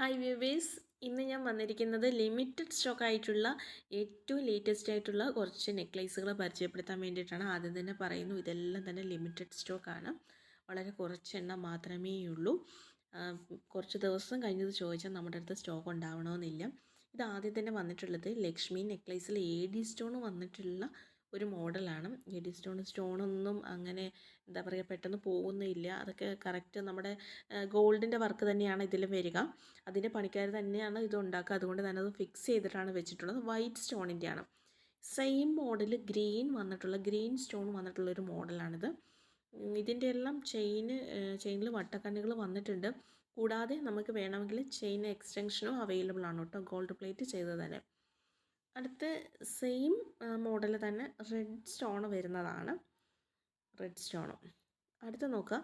Hi viewers. ഇന്ന് ഞാൻ വന്നിരിക്കുന്നത് ലിമിറ്റഡ് സ്റ്റോക്ക് ആയിട്ടുള്ള ഏറ്റവും ലേറ്റസ്റ്റ് ആയിട്ടുള്ള കുറച്ച് നെക്ലേസുകൾ പരിചയപ്പെടുത്താൻ വേണ്ടിയിട്ടാണ്. ആദ്യം തന്നെ പറയുന്നു ഇതെല്ലാം തന്നെ ലിമിറ്റഡ് സ്റ്റോക്കാണ്. വളരെ കുറച്ച് എണ്ണം മാത്രമേ ഉള്ളൂ. കുറച്ച് ദിവസം കഴിഞ്ഞത് ചോദിച്ചാൽ നമ്മുടെ അടുത്ത് സ്റ്റോക്ക് ഉണ്ടാവണമെന്നില്ല. ഇത് ആദ്യം തന്നെ വന്നിട്ടുള്ളത് ലക്ഷ്മി നെക്ലേസിൽ എ ഡി സ്റ്റോൺ വന്നിട്ടുള്ള ഒരു മോഡലാണ്. എ ഡി സ്റ്റോൺ സ്റ്റോണൊന്നും അങ്ങനെ എന്താ പറയുക പെട്ടെന്ന് പോകുന്നില്ല. അതൊക്കെ കറക്റ്റ് നമ്മുടെ ഗോൾഡിന്റെ വർക്ക് തന്നെയാണ് ഇതിലും വരിക. അതിന്റെ പണിക്കാർ തന്നെയാണ് ഇത് ഉണ്ടാക്കുക. അതുകൊണ്ട് തന്നെ അത് ഫിക്സ് ചെയ്തിട്ടാണ് വെച്ചിട്ടുള്ളത്. വൈറ്റ് സ്റ്റോണിന്റെയാണ് സെയിം മോഡൽ ഗ്രീൻ വന്നിട്ടുള്ള ഗ്രീൻ സ്റ്റോൺ വന്നിട്ടുള്ള ഒരു മോഡലാണിത്. ഇതിന്റെ എല്ലാം ചെയിന് ചെയിനിൽ വട്ടക്കണ്ണികൾ വന്നിട്ടുണ്ട്. കൂടാതെ നമുക്ക് വേണമെങ്കിൽ ചെയിൻ എക്സ്റ്റൻഷനും അവൈലബിൾ ആണ് കേട്ടോ. ഗോൾഡ് പ്ലേറ്റ് ചെയ്തത് തന്നെ. അടുത്ത സെയിം മോഡൽ തന്നെ റെഡ് സ്റ്റോൺ വരുന്നതാണ്. റെഡ് സ്റ്റോണും അടുത്ത് നോക്കുക.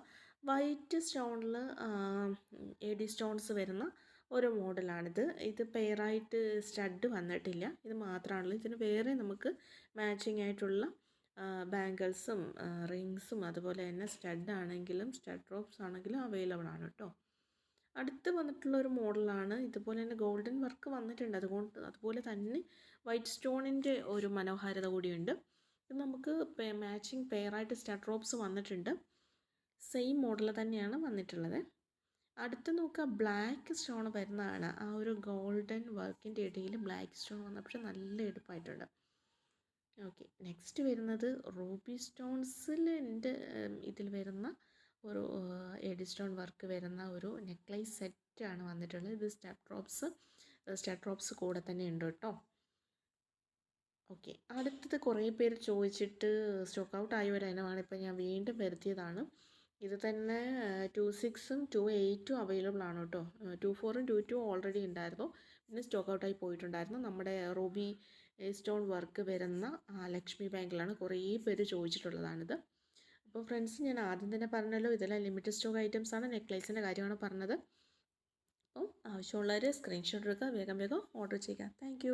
വൈറ്റ് സ്റ്റോണിൽ എ ഡി സ്റ്റോൺസ് വരുന്ന ഒരു മോഡലാണിത് ഇത് പെയറായിട്ട് സ്റ്റഡ് വന്നിട്ടില്ല. ഇത് മാത്രമാണല്ലോ ഇതിന് വേറെ നമുക്ക് മാച്ചിങ് ആയിട്ടുള്ള ബാങ്കിൾസും റിങ്സും അതുപോലെ തന്നെ സ്റ്റഡ് ആണെങ്കിലും സ്റ്റഡ് റോപ്സ് ആണെങ്കിലും അവൈലബിൾ ആണ് കേട്ടോ അടുത്ത് വന്നിട്ടുള്ള ഒരു മോഡലാണ്. ഇതുപോലെ തന്നെ ഗോൾഡൻ വർക്ക് വന്നിട്ടുണ്ട്. അതുകൊണ്ട് അതുപോലെ തന്നെ വൈറ്റ് സ്റ്റോണിന്റെ ഒരു മനോഹാരിത കൂടിയുണ്ട്. ഇത് നമുക്ക് മാച്ചിങ് പെയറായിട്ട് സ്റ്റഡ്രോപ്സ് വന്നിട്ടുണ്ട്. സെയിം മോഡൽ തന്നെയാണ് വന്നിട്ടുള്ളത്. അടുത്ത് നോക്കുക ബ്ലാക്ക് സ്റ്റോൺ വരുന്നതാണ്. ആ ഒരു ഗോൾഡൻ വർക്കിന്റെ ഇടയിൽ ബ്ലാക്ക് സ്റ്റോൺ വന്നപ്പോൾ നല്ല എടുപ്പായിട്ടുണ്ട്. ഓക്കെ നെക്സ്റ്റ് വരുന്നത് റൂബി സ്റ്റോൺസിൽ എന്റെ ഇതിൽ വരുന്ന ഒരു എഡി സ്റ്റോൺ വർക്ക് വരുന്ന ഒരു നെക്ലൈസ് ആണ് വന്നിട്ടുള്ളത്. ഇത് സ്റ്റെപ്പ് ഡ്രോപ്സ് സ്റ്റെപ്പ് ഡ്രോപ്സ് കൂടെ തന്നെ ഉണ്ട് കേട്ടോ. ഓക്കെ. അടുത്തത് കുറേ പേര് ചോദിച്ചിട്ട് സ്റ്റോക്ക് ഔട്ട് ആയ ഒരു ഇനമാണ് ഇപ്പോൾ ഞാൻ വീണ്ടും വരുത്തിയതാണ്. ഇത് തന്നെ ടു സിക്സും ടു എയ്റ്റും അവൈലബിൾ ആണ് കേട്ടോ. ടു ഫോറും ടു ടു ഓൾറെഡി ഉണ്ടായിരുന്നു. പിന്നെ സ്റ്റോക്ക് ഔട്ടായി പോയിട്ടുണ്ടായിരുന്നു. നമ്മുടെ റൂബി സ്റ്റോൺ വർക്ക് വരുന്ന ലക്ഷ്മി ബാങ്കിലാണ് കുറേ പേര് ചോദിച്ചിട്ടുള്ളതാണിത്. അപ്പോൾ ഫ്രണ്ട്സ് ഞാൻ ആദ്യം തന്നെ പറഞ്ഞല്ലോ ഇതെല്ലാം ലിമിറ്റഡ് സ്റ്റോക്ക് ഐറ്റംസ് ആണ് നെക്ലേസിന്റെ കാര്യമാണ് പറഞ്ഞത്. അപ്പോൾ ആവശ്യമുള്ളവർ സ്ക്രീൻഷോട്ട് എടുക്കുക വേഗം വേഗം ഓർഡർ ചെയ്യുക. താങ്ക്